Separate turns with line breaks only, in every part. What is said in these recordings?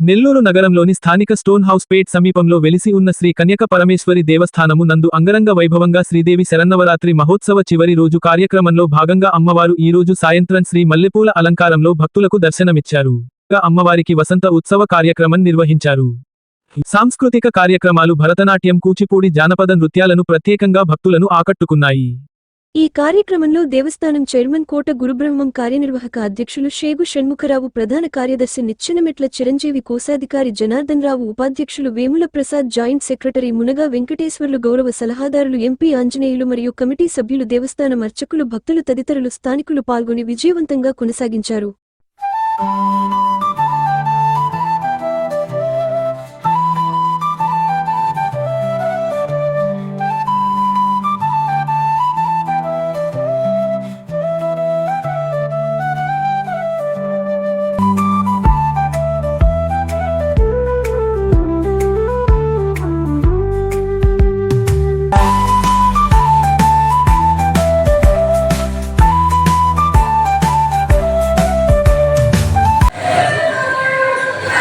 నెల్లూరు నగరంలోని స్థానిక stone house పేట్ సమీపంలో వెలిసి ఉన్న శ్రీ కన్యక పరమేశ్వరి దేవస్థానము నందు అంగరంగ వైభవంగా శ్రీదేవి శరన్నవరాత్రి మహోత్సవ చివరి రోజు కార్యక్రమంలో భాగంగా అమ్మవారు ఈ రోజు సాయంత్రం శ్రీ మల్లెపూల అలంకారంలో భక్తులకు దర్శనమిచ్చారు. అమ్మవారికి వసంత ఉత్సవ కార్యక్రమం నిర్వహించారు. సాంస్కృతిక కార్యక్రమాలు భరతనాట్యం కూచిపూడి జానపద నృత్యాలను ప్రత్యేకంగా భక్తులను ఆకట్టుకున్నాయి.
ఈ కార్యక్రమంలో దేవస్థానం చైర్మన్ కోట గురుబ్రహ్మం కార్యనిర్వాహక అధ్యక్షులు షేగు షణ్ముఖరావు ప్రధాన కార్యదర్శి నిచ్చెనమెట్ల చిరంజీవి కోశాధికారి జనార్దన్ రావు ఉపాధ్యక్షులు వేముల ప్రసాద్ జాయింట్ సెక్రటరీ మునగా వెంకటేశ్వర్లు గౌరవ సలహాదారులు ఎంపీ ఆంజనేయులు మరియు కమిటీ సభ్యులు దేవస్థానం అర్చకులు భక్తులు తదితరులు స్థానికులు పాల్గొని విజయవంతంగా కొనసాగించారు.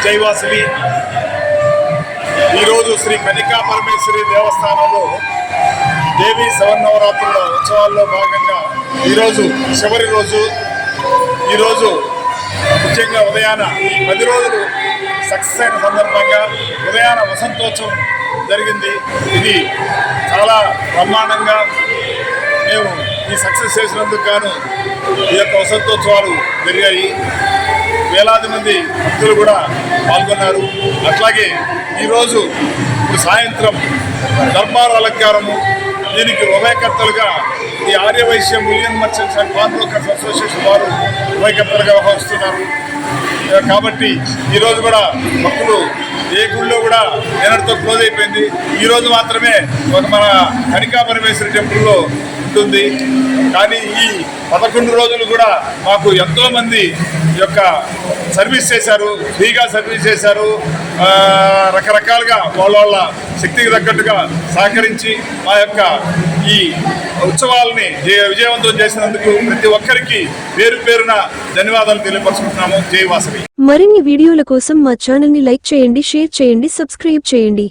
జైవాసవి ఈరోజు శ్రీ కనికా పరమేశ్వరి దేవస్థానంలో దేవి శవన్నవరాత్రుల ఉత్సవాల్లో భాగంగా ఈరోజు చివరి రోజు. ఈరోజు ముఖ్యంగా ఉదయాన ఈ పది రోజులు సక్సెస్ అయిన సందర్భంగా ఉదయాన వసంతోత్సవం జరిగింది. ఇది చాలా బ్రహ్మాండంగా మేము ఈ సక్సెస్ చేసినందుకు గాను ఈ యొక్క వసంతోత్సవాలు జరిగాయి. వేలాది మంది భక్తులు కూడా పాల్గొన్నారు. అట్లాగే ఈరోజు సాయంత్రం దర్బార్ అలంకారము దీనికి ఉభయకర్తలుగా ఈ Aryavaishya million merchants and corn brokers association వారు ఉభయకర్తలుగా వ్యవహరిస్తున్నారు. కాబట్టి ఈరోజు కూడా భక్తులు ఏ గుళ్ళో కూడా నిన్నటితో క్లోజ్ అయిపోయింది. ఈరోజు మాత్రమే ఒక మన కనికా పరమేశ్వరి టెంపుల్లో ఉంటుంది. కానీ ఈ పదకొండు రోజులు కూడా మాకు ఎంతోమంది ఈ యొక్క సర్వీస్ చేశారు ఫ్రీగా సర్వీస్ చేశారు. రకరకాలుగా వాళ్ళ వాళ్ళ శక్తికి తగ్గట్టుగా సహకరించి మా యొక్క ఈ ఉత్సవాలని విజయవంతం చేసినందుకు ప్రతి ఒక్కరికి పేరు పేరున ధన్యవాదాలు తెలియపరుచుకుంటున్నాము. జై వాసవి.
మరిన్ని వీడియోల కోసం మా ఛానల్ని లైక్ చేయండి షేర్ చేయండి సబ్స్క్రైబ్ చేయండి.